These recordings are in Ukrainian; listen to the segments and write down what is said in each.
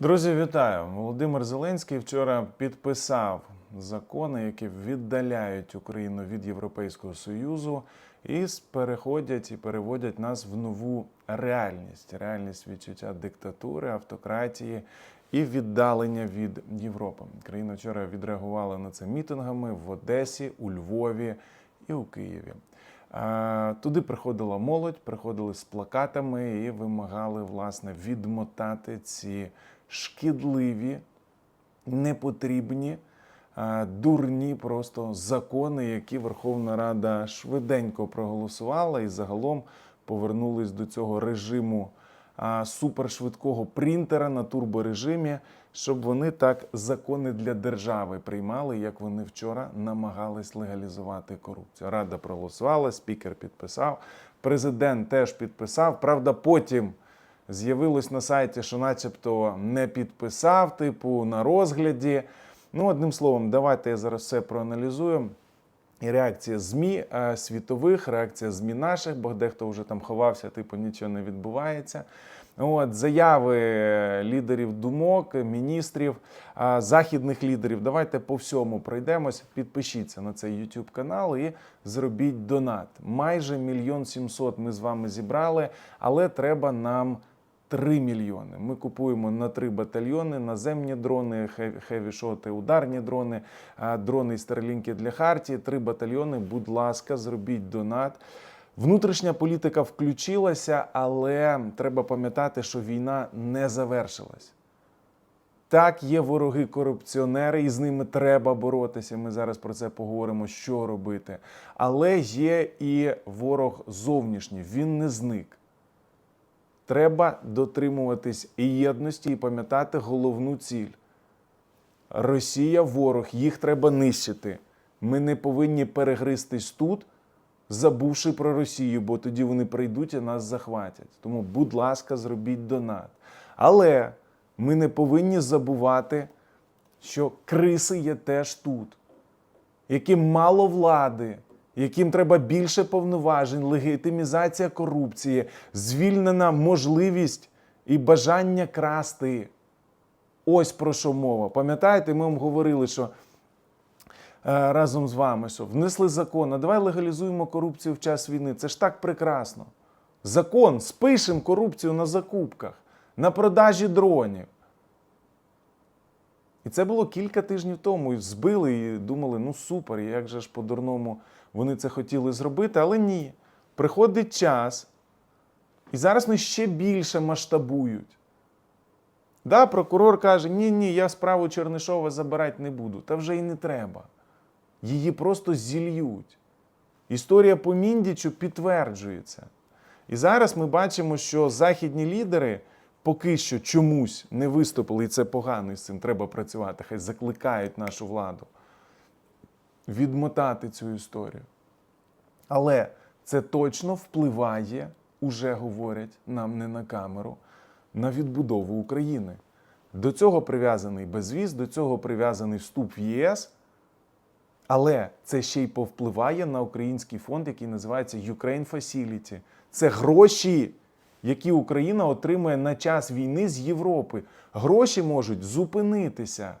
Друзі, вітаю! Володимир Зеленський вчора підписав закони, які віддаляють Україну від Європейського Союзу і переходять і переводять нас в нову реальність. Реальність відчуття диктатури, автократії і віддалення від Європи. Країна вчора відреагувала на це мітингами в Одесі, у Львові і у Києві. Туди приходила молодь, приходили з плакатами і вимагали власне відмотати ці шкідливі, непотрібні, дурні просто закони, які Верховна Рада швиденько проголосувала і загалом повернулись до цього режиму супершвидкого принтера на турборежимі, щоб вони так закони для держави приймали, як вони вчора намагались легалізувати корупцію. Рада проголосувала, спікер підписав, президент теж підписав. Правда, потім з'явилось на сайті, що начебто не підписав, типу на розгляді. Ну, одним словом, давайте я зараз все проаналізую. І реакція ЗМІ е, світових, реакція ЗМІ наших, бо дехто вже там ховався, типу нічого не відбувається. От, заяви лідерів думок, міністрів, західних лідерів. Давайте по всьому пройдемось. Підпишіться на цей YouTube канал і зробіть донат. Майже мільйон сімсот ми з вами зібрали, але треба нам 3 мільйони. Ми купуємо на 3 батальйони наземні дрони, хевішоти, ударні дрони, дрони і старлінки для Хартії. Три батальйони. Будь ласка, зробіть донат. Внутрішня політика включилася, але треба пам'ятати, що війна не завершилась. Так, є вороги корупціонери, і з ними треба боротися. Ми зараз про це поговоримо, що робити. Але є і ворог зовнішній, він не зник. Треба дотримуватись єдності і пам'ятати головну ціль. Росія ворог, їх треба нищити. Ми не повинні перегристись тут, забувши про Росію, бо тоді вони прийдуть і нас захватять. Тому, будь ласка, зробіть донат. Але ми не повинні забувати, що криси є теж тут, яким мало влади, яким треба більше повноважень, легітимізація корупції, звільнена можливість і бажання красти. Ось про що мова. Пам'ятаєте, ми вам говорили, що е, разом з вами, що внесли закон, а давай легалізуємо корупцію в час війни. Це ж так прекрасно. Закон, спишемо корупцію на закупках, на продажі дронів. І це було кілька тижнів тому. І збили і думали, ну супер, як же ж по-дурному вони це хотіли зробити, але ні. Приходить час, і зараз вони ще більше масштабують. Да, прокурор каже: ні, ні, я справу Чернишова забирати не буду. Та вже і не треба. Її просто зільють. Історія по Міндічу підтверджується. І зараз ми бачимо, що західні лідери поки що чомусь не виступили, і це погано, і з цим треба працювати. Хай закликають нашу владу відмотати цю історію. Але це точно впливає, уже говорять нам не на камеру, на відбудову України. До цього прив'язаний безвіз, до цього прив'язаний вступ в ЄС. Але це ще й повпливає на український фонд, який називається Ukraine Facility. Це гроші, які Україна отримує на час війни з Європи. Гроші можуть зупинитися.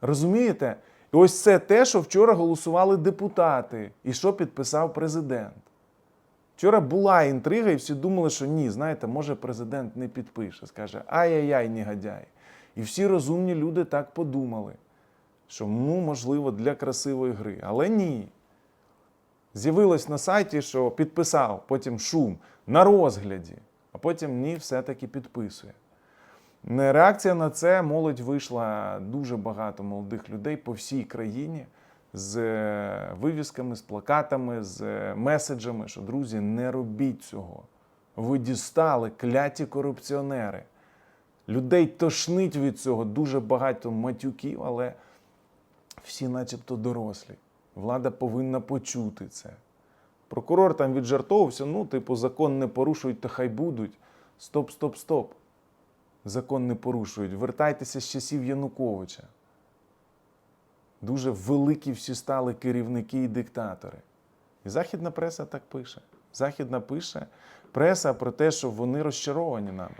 Розумієте? І ось це те, що вчора голосували депутати, і що підписав президент. Вчора була інтрига, і всі думали, що ні, знаєте, може президент не підпише, скаже ай-яй-яй, негодяй. І всі розумні люди так подумали, що ну, можливо, для красивої гри. Але ні. З'явилось на сайті, що підписав, потім шум на розгляді, а потім ні, все-таки підписує. Не Реакція на це молодь вийшла дуже багато молодих людей по всій країні з е, вивісками, з плакатами, з е, меседжами, що друзі, не робіть цього. Ви дістали кляті корупціонери. Людей тошнить від цього дуже багато матюків, але всі, начебто, дорослі. Влада повинна почути це. Прокурор там віджартовувався, ну, типу, закон не порушують, то хай будуть. Стоп, стоп, стоп. Закон не порушують. Вертайтеся з часів Януковича. Дуже великі всі стали керівники і диктатори. І західна преса так пише. Західна пише преса про те, що вони розчаровані нами.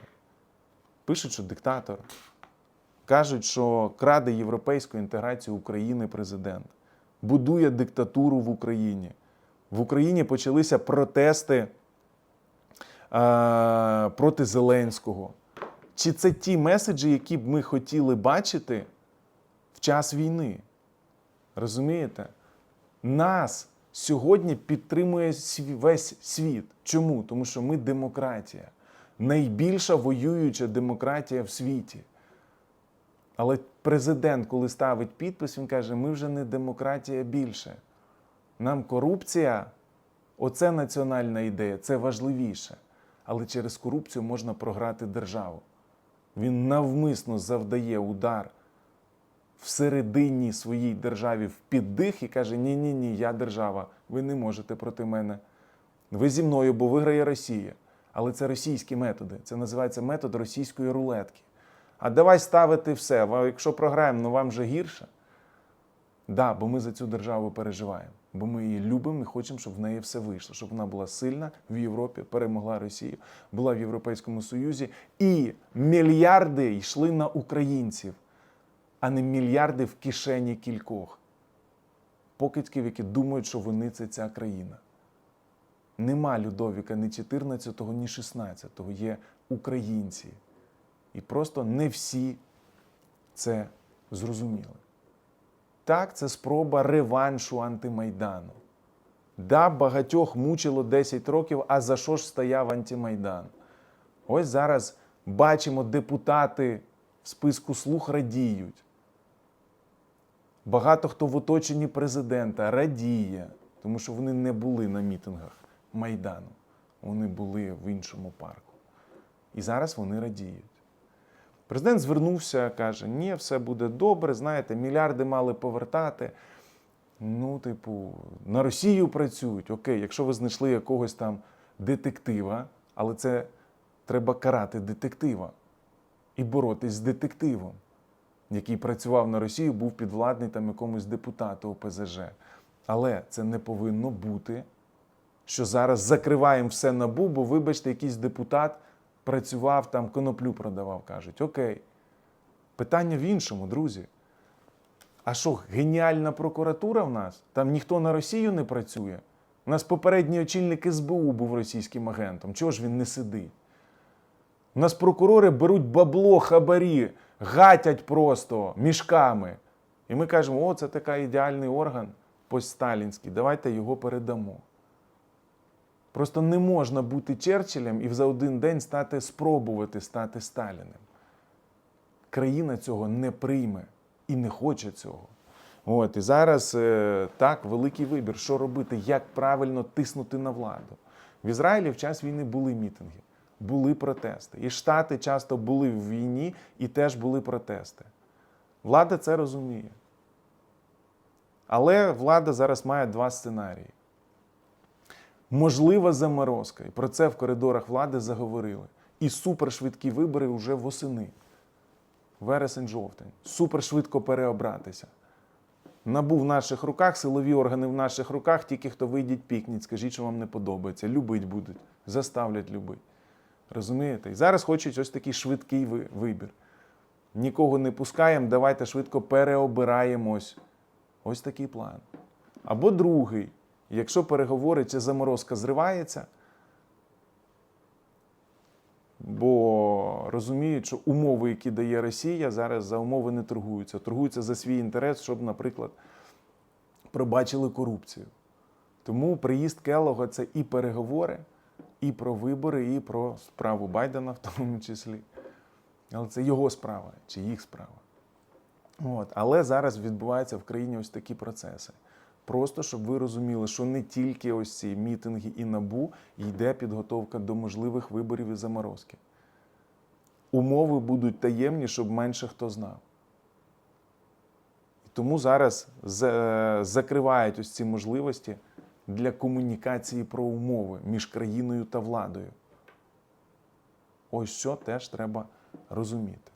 Пишуть, що диктатор. Кажуть, що краде європейську інтеграцію України президент, будує диктатуру в Україні. В Україні почалися протести е, проти Зеленського. Чи це ті меседжі, які б ми хотіли бачити в час війни? Розумієте? Нас сьогодні підтримує весь світ. Чому? Тому що ми демократія, найбільша воююча демократія в світі. Але президент, коли ставить підпис, він каже: ми вже не демократія більше. Нам корупція, оце національна ідея, це важливіше. Але через корупцію можна програти державу. Він навмисно завдає удар всередині своїй державі в піддих і каже: Ні, ні, я держава, ви не можете проти мене. Ви зі мною, бо виграє Росія. Але це російські методи. Це називається метод російської рулетки. А давай ставити все. Якщо програємо, ну вам же гірше. Да, бо ми за цю державу переживаємо. Бо ми її любимо і хочемо, щоб в неї все вийшло, щоб вона була сильна в Європі, перемогла Росію, була в Європейському Союзі, і мільярди йшли на українців, а не мільярди в кишені кількох покидьків, які думають, що вони це ця країна. Нема Людовіка ні 14-го, ні 16-го. Є українці. І просто не всі це зрозуміли. Так, це спроба реваншу антимайдану. Да, багатьох мучило 10 років, а за що ж стояв антимайдан? Ось зараз бачимо, депутати в списку слух радіють. Багато хто в оточенні президента радіє, тому що вони не були на мітингах Майдану. Вони були в іншому парку. І зараз вони радіють. Президент звернувся, каже: ні, все буде добре, знаєте, мільярди мали повертати. Ну, типу, на Росію працюють. Окей, якщо ви знайшли якогось там детектива, але це треба карати детектива і боротись з детективом, який працював на Росію, був підвладний там якомусь депутату ОПЗЖ. Але це не повинно бути, що зараз закриваємо все набу, бо, вибачте, якийсь депутат працював там, коноплю продавав, кажуть. Окей. Питання в іншому, друзі. А що, геніальна прокуратура в нас? Там ніхто на Росію не працює. У нас попередній очільник СБУ був російським агентом. Чого ж він не сидить? У нас прокурори беруть бабло, хабарі, гатять просто мішками. І ми кажемо, о, це такий ідеальний орган постсталінський, давайте його передамо. Просто не можна бути Черчиллем і за один день стати спробувати стати Сталіним. Країна цього не прийме і не хоче цього. От, і зараз е, так, великий вибір, що робити, як правильно тиснути на владу. В Ізраїлі в час війни були мітинги, були протести. І Штати часто були в війні і теж були протести. Влада це розуміє. Але влада зараз має два сценарії. Можлива заморозка, і про це в коридорах влади заговорили. І супершвидкі вибори вже восени. Вересень-жовтень. Супершвидко переобратися. Набу в наших руках, силові органи в наших руках, тільки хто вийдіть пікніть, скажіть, що вам не подобається. Любить будуть, заставлять любити. Розумієте? І зараз хочуть ось такий швидкий ви- вибір. Нікого не пускаємо, давайте швидко переобираємось. Ось такий план. Або другий. Якщо переговори чи заморозка зривається, бо розуміють, що умови, які дає Росія, зараз за умови не торгуються. Торгуються за свій інтерес, щоб, наприклад, пробачили корупцію. Тому приїзд Келлога це і переговори, і про вибори, і про справу Байдена, в тому числі. Але це його справа чи їх справа. От. Але зараз відбуваються в країні ось такі процеси. Просто щоб ви розуміли, що не тільки ось ці мітинги і набу йде підготовка до можливих виборів і заморозки. Умови будуть таємні, щоб менше хто знав. Тому зараз закривають ось ці можливості для комунікації про умови між країною та владою. Ось що теж треба розуміти.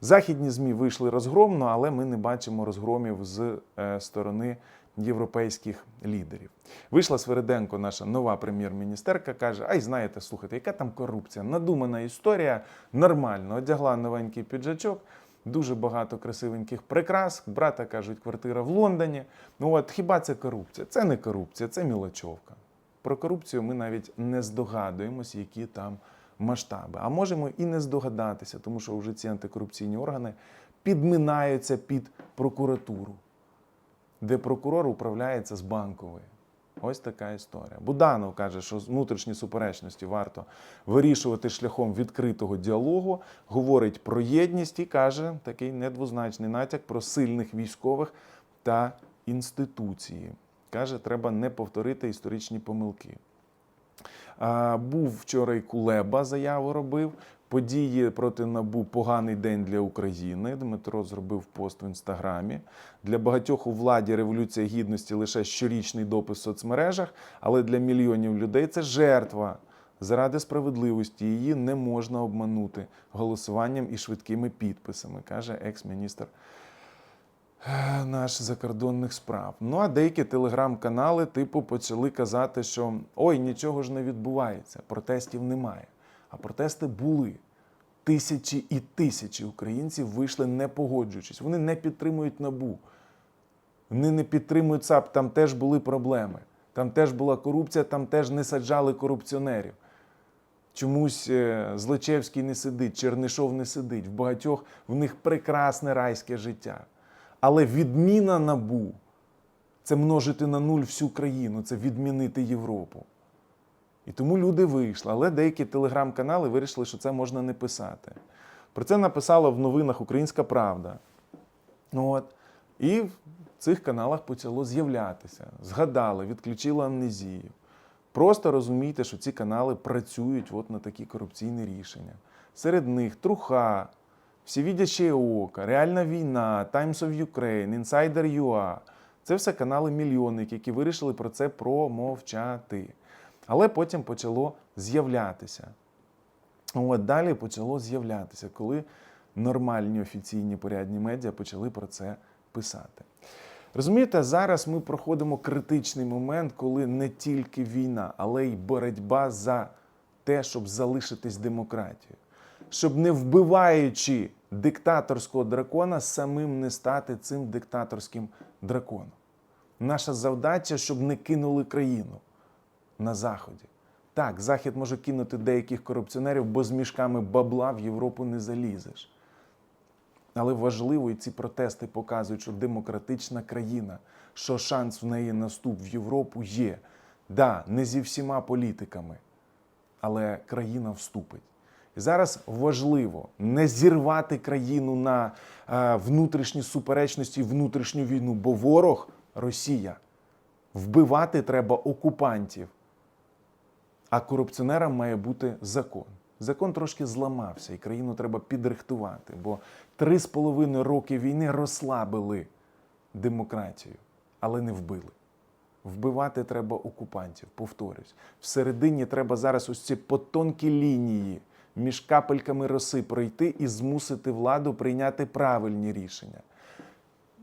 Західні ЗМІ вийшли розгромно, але ми не бачимо розгромів з е, сторони європейських лідерів. Вийшла Свериденко, наша нова прем'єр-міністерка, каже: Ай, знаєте, слухайте, яка там корупція? Надумана історія, нормально. Одягла новенький піджачок, дуже багато красивеньких прикрас. Брата кажуть, квартира в Лондоні. Ну от хіба це корупція? Це не корупція, це мілочовка. Про корупцію ми навіть не здогадуємось, які там масштаби. А можемо і не здогадатися, тому що вже ці антикорупційні органи підминаються під прокуратуру, де прокурор управляється з банкової. Ось така історія. Буданов каже, що внутрішні суперечності варто вирішувати шляхом відкритого діалогу, говорить про єдність і каже такий недвозначний натяк про сильних військових та інституції. Каже, треба не повторити історичні помилки. Був вчора і Кулеба заяву робив. Події проти набу поганий день для України. Дмитро зробив пост в інстаграмі. Для багатьох у владі революція гідності лише щорічний допис в соцмережах, але для мільйонів людей це жертва. Заради справедливості її не можна обманути голосуванням і швидкими підписами, каже екс-міністр е, наш закордонних справ. Ну а деякі телеграм-канали, типу, почали казати, що ой, нічого ж не відбувається, протестів немає. А протести були. Тисячі і тисячі українців вийшли не погоджуючись. Вони не підтримують набу. Вони не підтримують САП, там теж були проблеми. Там теж була корупція, там теж не саджали корупціонерів. Чомусь е, Злочевський не сидить, Чернишов не сидить. В багатьох в них прекрасне райське життя. Але відміна набу це множити на нуль всю країну, це відмінити Європу. І тому люди вийшли. Але деякі телеграм-канали вирішили, що це можна не писати. Про це написала в новинах Українська Правда. От. І в цих каналах почало з'являтися. Згадали, відключили амнезію. Просто розумійте, що ці канали працюють от на такі корупційні рішення. Серед них Труха, Всевідяче Ока, Реальна війна, Times of Ukraine, Insider UA. Це все канали мільйонники, які вирішили про це промовчати. Але потім почало з'являтися. От далі почало з'являтися, коли нормальні офіційні порядні медіа почали про це писати. Розумієте, зараз ми проходимо критичний момент, коли не тільки війна, але й боротьба за те, щоб залишитись демократією, щоб не вбиваючи диктаторського дракона, самим не стати цим диктаторським драконом. Наша завдача, щоб не кинули країну на Заході. Так, Захід може кинути деяких корупціонерів, бо з мішками бабла в Європу не залізеш. Але важливо, і ці протести показують, що демократична країна, що шанс в неї наступ в Європу є. Да, не зі всіма політиками, але країна вступить. І зараз важливо не зірвати країну на е, внутрішні суперечності, внутрішню війну, бо ворог Росія. Вбивати треба окупантів. А корупціонерам має бути закон. Закон трошки зламався, і країну треба підрихтувати, бо три з половиною роки війни розслабили демократію, але не вбили. Вбивати треба окупантів, повторюсь. Всередині треба зараз ось ці потонкі лінії між капельками роси пройти і змусити владу прийняти правильні рішення.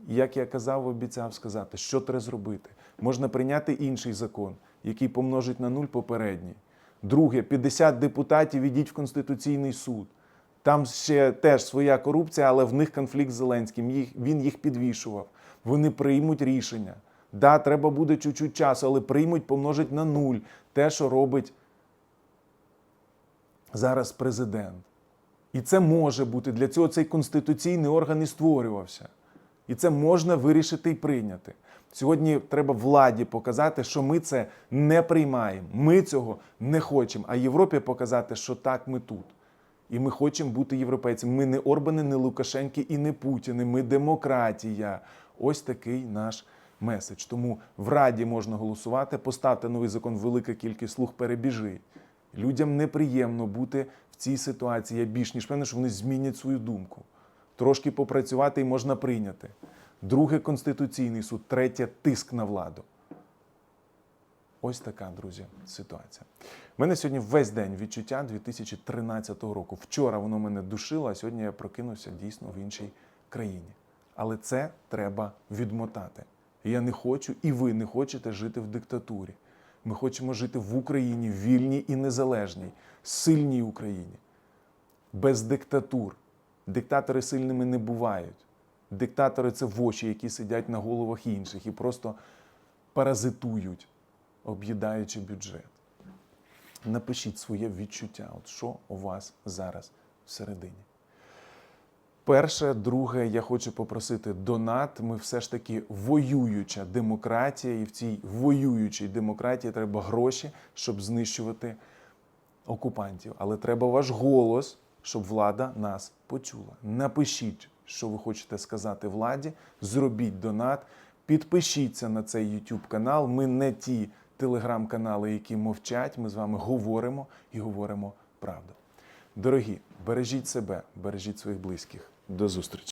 Як я казав, обіцяв сказати, що треба зробити. Можна прийняти інший закон, який помножить на нуль попередній. Друге, 50 депутатів ідіть в Конституційний суд. Там ще теж своя корупція, але в них конфлікт з Зеленським. Їх, він їх підвішував. Вони приймуть рішення. Да, треба буде чуть-чуть часу, але приймуть, помножить на нуль те, що робить зараз президент. І це може бути. Для цього цей конституційний орган і створювався. І це можна вирішити і прийняти. Сьогодні треба владі показати, що ми це не приймаємо. Ми цього не хочемо. А Європі показати, що так ми тут. І ми хочемо бути європейцями. Ми не Орбани, не Лукашенки і не Путіни. Ми демократія. Ось такий наш меседж. Тому в Раді можна голосувати, поставте новий закон, велика кількість слуг перебіжить. Людям неприємно бути в цій ситуації. Я більш ніж певний, що вони змінять свою думку. Трошки попрацювати і можна прийняти. Друге Конституційний суд, третє тиск на владу. Ось така, друзі, ситуація. У мене сьогодні весь день відчуття 2013 року. Вчора воно мене душило, а сьогодні я прокинувся дійсно в іншій країні. Але це треба відмотати. Я не хочу, і ви не хочете жити в диктатурі. Ми хочемо жити в Україні, вільній і незалежній, сильній Україні, без диктатур. Диктатори сильними не бувають. Диктатори це воші, які сидять на головах інших і просто паразитують, об'їдаючи бюджет. Напишіть своє відчуття, от що у вас зараз всередині. Перше, друге, я хочу попросити донат. Ми все ж таки воююча демократія, і в цій воюючій демократії треба гроші, щоб знищувати окупантів. Але треба ваш голос, щоб влада нас почула. Напишіть, що ви хочете сказати владі, зробіть донат, підпишіться на цей YouTube канал. Ми не ті телеграм-канали, які мовчать. Ми з вами говоримо і говоримо правду. Дорогі, бережіть себе, бережіть своїх близьких. До зустрічі.